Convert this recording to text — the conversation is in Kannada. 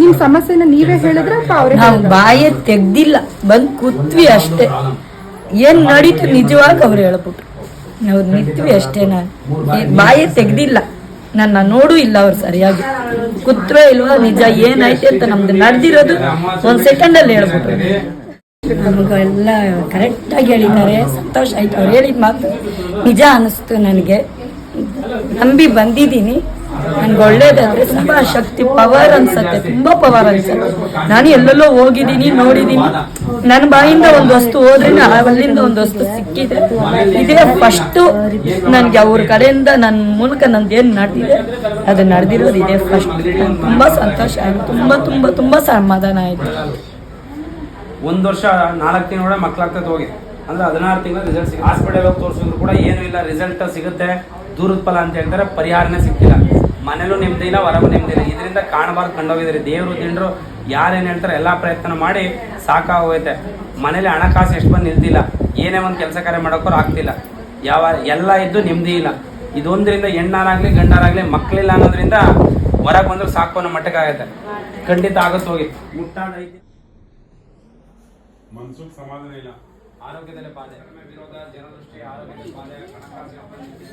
ನಿಮ್ ಸಮಸ್ಯೆನ ನೀವೇ ಹೇಳಿದ್ರೆ ಅಥವಾ ಅವ್ರೇ ನಾವು ಬಾಯೇ ತೆಗ್ದಿಲ್ಲ ಬಂದ್ ಕೂತ್ವಿ ಅಷ್ಟೇ. ಏನ್ ನಡೀತು ನಿಜವಾಗಿ ಅವ್ರು ಹೇಳ್ಬಿಟ್ರು. ಅವ್ರು ನಿಂತ್ವಿ ಅಷ್ಟೇ ನಾನು. ಬಾಯ ಬಾಯೇ ತೆಗ್ದಿಲ್ಲ. ನನ್ನ ನೋಡು ಇಲ್ಲ ಅವ್ರು ಸರಿಯಾಗಿ. ಕೂತ್ವೇ ಇಲ್ವಾ ನಿಜ ಏನಾಯ್ತು ಅಂತ ನಮ್ದು ನಡೆದಿರೋದು ಒಂದ್ ಸೆಕೆಂಡ್ ಅಲ್ಲಿ ಹೇಳ್ಬಿಟ್ರು. ನಮಗೆಲ್ಲ ಕರೆಕ್ಟಾಗಿ ಹೇಳಿದ್ದಾರೆ. ಸಂತೋಷ ಆಯ್ತು. ಅವ್ರು ಹೇಳಿದ ಮಾತು ನಿಜ ಅನಿಸ್ತು ನನಗೆ. ನಂಬಿ ಬಂದಿದ್ದೀನಿ. ನನ್ಗೆ ಒಳ್ಳೇದಂದ್ರೆ ತುಂಬಾ ಶಕ್ತಿ ಪವರ್ ಅನ್ಸತ್ತೆ, ತುಂಬಾ ಪವರ್ ಅನ್ಸತ್ತೆ. ನಾನು ಎಲ್ಲೆಲ್ಲೋ ಹೋಗಿದ್ದೀನಿ, ನೋಡಿದ್ದೀನಿ. ನನ್ನ ಬಾಯಿಂದ ಒಂದು ವಸ್ತು ಹೋದ್ರೆ ಅಲ್ಲಿಂದ ಒಂದು ವಸ್ತು ಸಿಕ್ಕಿದೆ. ಇದೇ ಫಸ್ಟ್ ನನ್ಗೆ ಅವ್ರ ಕಡೆಯಿಂದ ನನ್ನ ಮೂಲಕ ನಂದು ಏನ್ ನಡೆದಿದೆ, ಅದು ನಡೆದಿರೋದು ಇದೇ ಫಸ್ಟ್ ತುಂಬಾ ಸಂತೋಷ ಆಯ್ತು. ತುಂಬಾ ತುಂಬಾ ತುಂಬಾ ಸಮಾಧಾನ ಆಯ್ತು. ಒಂದು ವರ್ಷ ನಾಲ್ಕು ತಿಂಗಳ ಮಕ್ಕಳಾಗ್ತದೆ ಹೋಗಿ. ಅಂದ್ರೆ ಹದಿನಾರು ತಿಂಗಳ ರಿಸಲ್ಟ್ ಹಾಸ್ಪಿಟಲ್ ಹೋಗಿ ತೋರಿಸಿದ್ರು ಕೂಡ ಏನೂ ಇಲ್ಲ ರಿಸಲ್ಟ್ ಸಿಗುತ್ತೆ. ದೂರದ ಫಲ ಅಂತ ಹೇಳ್ತಾರೆ ಪರಿಹಾರನೇ ಸಿಗ್ತಿಲ್ಲ ಮನೇಲೂ ನೆಮ್ಮದಿ ಇಲ್ಲ ಹೊರಗೂ ನೆಮ್ಮದಿ ಇಲ್ಲ. ಇದರಿಂದ ಕಾಣಬಾರ್ದು ಕಂಡೋಗಿದ್ದಾರೆ. ದೇವರು ತಿಂಡ್ರು ಯಾರೇನು ಹೇಳ್ತಾರೆ ಎಲ್ಲ ಪ್ರಯತ್ನ ಮಾಡಿ ಸಾಕಾಗೋಗೈತೆ. ಮನೇಲಿ ಹಣಕಾಸು ಎಷ್ಟು ಬಂದು ನಿಲ್ತಿಲ್ಲ ಏನೇ ಒಂದು ಕೆಲಸ ಕಾರ್ಯ ಮಾಡೋಕ್ಕೂ ಆಗ್ತಿಲ್ಲ. ಯಾವ ಎಲ್ಲ ಇದ್ದು ನೆಮ್ಮದಿ ಇಲ್ಲ. ಇದೊಂದರಿಂದ ಹೆಣ್ಣಾರಾಗಲಿ ಗಂಡಾರಾಗಲಿ ಮಕ್ಕಳಿಲ್ಲ ಅನ್ನೋದ್ರಿಂದ ಹೊರಗೆ ಬಂದರೂ ಸಾಕು ಅನ್ನೋ ಮಟ್ಟಕ್ಕೆ ಖಂಡಿತ ಆಗುತ್ತೆ ಹೋಗಿ. ಮುಟ್ಟಾಡ ಮನ್ಸುಗ್ ಸಮಾಧಾನ ಇಲ್ಲ. ಆರೋಗ್ಯದಲ್ಲಿ ಬಾಧೆ. ವಿರೋಧ ಜನದೃಷ್ಟಿ ಆರೋಗ್ಯದಲ್ಲಿ ಬಾಧೆ ಪರಿಸ್ಥಿತಿ